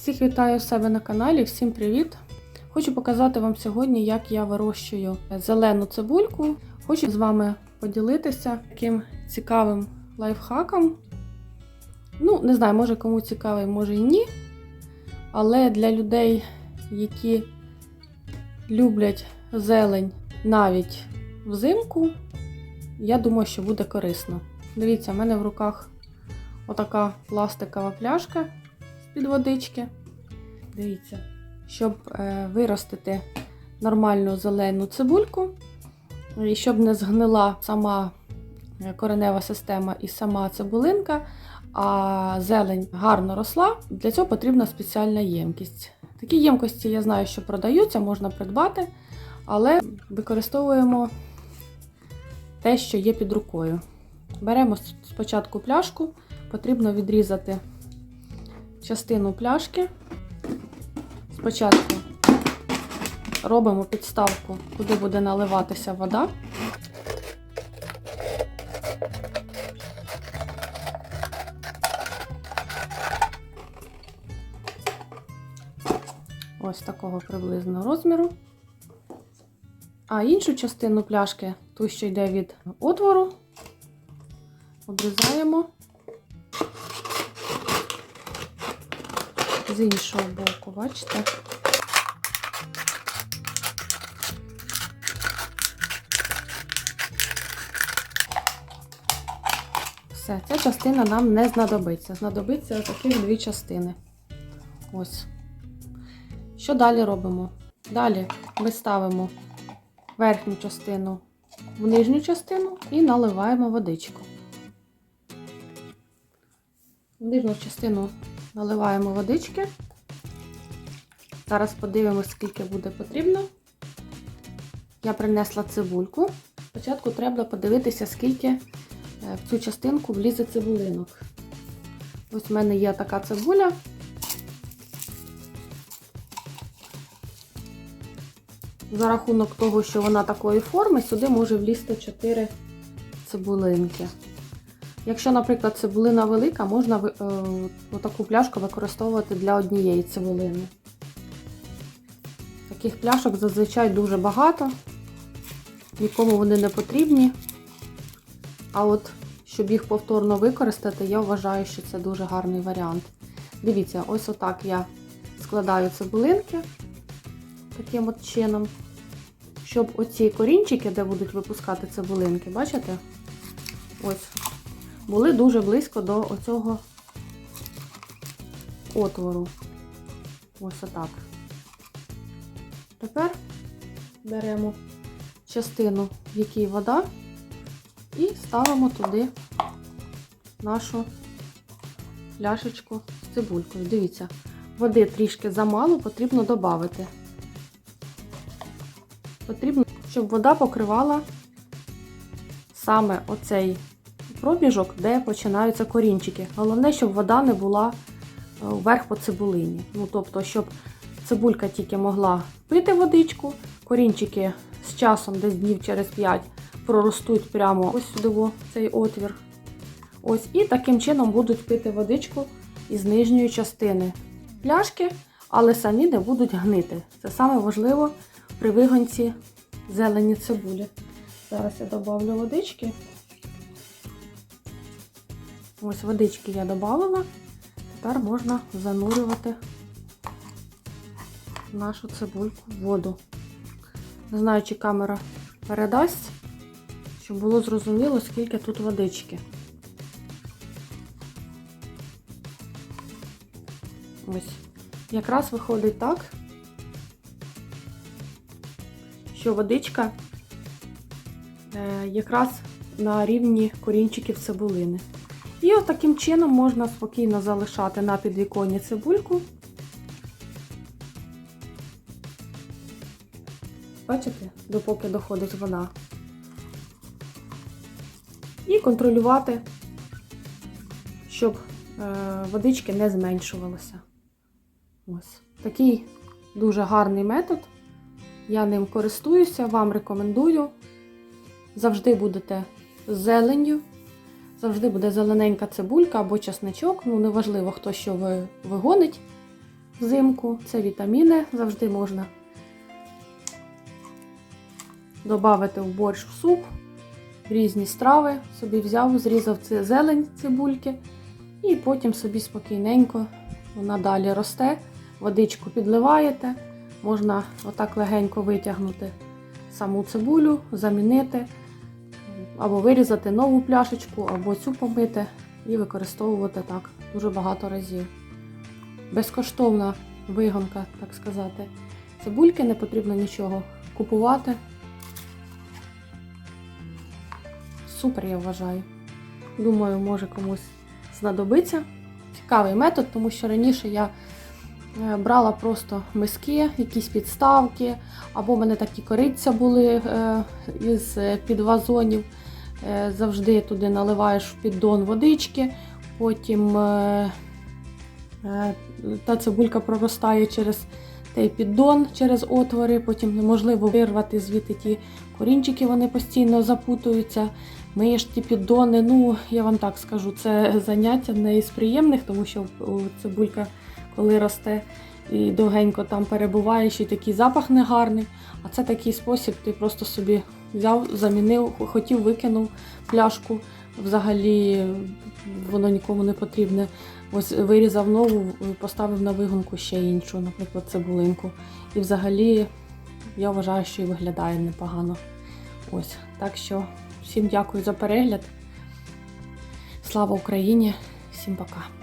Всіх вітаю у себе на каналі, всім привіт! Хочу показати вам сьогодні, як я вирощую зелену цибульку. Хочу з вами поділитися таким цікавим лайфхаком. Ну, не знаю, може кому цікавий, може і ні. Але для людей, які люблять зелень навіть взимку, я думаю, що буде корисно. Дивіться, в мене в руках отака пластикова пляшка з-під водички. Дивіться, щоб е, виростити нормальну зелену цибульку, і щоб не згнила сама е, коренева система і сама цибулинка, а зелень гарно росла, для цього потрібна спеціальна ємкість. Такі ємкості я знаю, що продаються, можна придбати, але використовуємо те, що є під рукою. Беремо спочатку пляшку, потрібно відрізати частину пляшки. Спочатку робимо підставку, куди буде наливатися вода. Ось такого приблизно розміру. А іншу частину пляшки, ту, що йде від отвору, обрізаємо з іншого боку, бачите? Все, ця частина нам не знадобиться. Знадобиться таких дві частини. Ось. Що далі робимо? Далі ми ставимо верхню частину в нижню частину і наливаємо водичку. В нижню частину наливаємо водички. Зараз подивимось, скільки буде потрібно. Я принесла цибульку. Спочатку треба подивитися, скільки в цю частинку влізе цибулинок. Ось в мене є така цибуля. За рахунок того, що вона такої форми, сюди може влізти 4 цибулинки. Якщо, наприклад, цибулина велика, можна е, таку пляшку використовувати для однієї цибулини. Таких пляшок зазвичай дуже багато, нікому вони не потрібні. А от, щоб їх повторно використати, я вважаю, що це дуже гарний варіант. Дивіться, ось отак я складаю цибулинки таким от чином, щоб оці корінчики, де будуть випускати цибулинки, бачите? Ось, були дуже близько до оцього отвору. Ось отак. Тепер беремо частину, в якій вода, і ставимо туди нашу пляшечку з цибулькою. Дивіться, води трішки замало, потрібно додати. Потрібно, щоб вода покривала саме оцей пробіжок, де починаються корінчики. Головне, щоб вода не була вверх по цибулині. Ну, тобто, щоб цибулька тільки могла пити водичку, корінчики з часом, десь днів через 5, проростуть прямо ось сюди в цей отвір. Ось, І таким чином будуть пити водичку із нижньої частини пляшки, але самі не будуть гнити. Це саме важливо при вигонці зелені цибулі. Зараз я додавлю водички. Ось водички я додала. Тепер можна занурювати нашу цибульку в воду. Не знаю, чи камера передасть, щоб було зрозуміло, скільки тут водички. Ось. Якраз виходить так, що водичка е, якраз на рівні корінчиків цибулини. І от таким чином можна спокійно залишати на підвіконні цибульку. Бачите, допоки доходить вона. І контролювати, щоб е, водички не зменшувалося. Ось. Такий дуже гарний метод. Я ним користуюся, вам рекомендую. Завжди будете з зеленню, завжди буде зелененька цибулька або часничок. Ну, неважливо, хто що вигонить. взимку. Це вітаміни, завжди можна додати в борщ в суп, в різні страви. Собі взяв, зрізав це зелень цибульки, і потім собі спокійненько вона далі росте. Водичку підливаєте, можна отак легенько витягнути саму цибулю, замінити, або вирізати нову пляшечку, або цю помити і використовувати так дуже багато разів. Безкоштовна вигонка, так сказати. Цибульки не потрібно нічого купувати. Супер, я вважаю. Думаю, може комусь знадобиться. Цікавий метод, тому що раніше я е, брала просто миски, якісь підставки, або в мене такі кориця були е, із е, під вазонів. Е, Завжди туди наливаєш в піддон водички, потім е, е, та цибулька проростає через той піддон, через отвори, потім неможливо вирвати звідти ті корінчики, вони постійно запутуються. Миєш ті піддони, ну я вам так скажу, це заняття не із приємних, тому що цибулька, коли росте і довгенько там перебуваєш, і такий запах негарний. А це такий спосіб, ти просто собі взяв, замінив, хотів, викинув пляшку. Взагалі воно нікому не потрібне. Ось вирізав нову, поставив на вигонку ще іншу, наприклад, цибулинку. І взагалі я вважаю, що і виглядає непогано. Ось, так що всім дякую за перегляд. Слава Україні! Всім пока!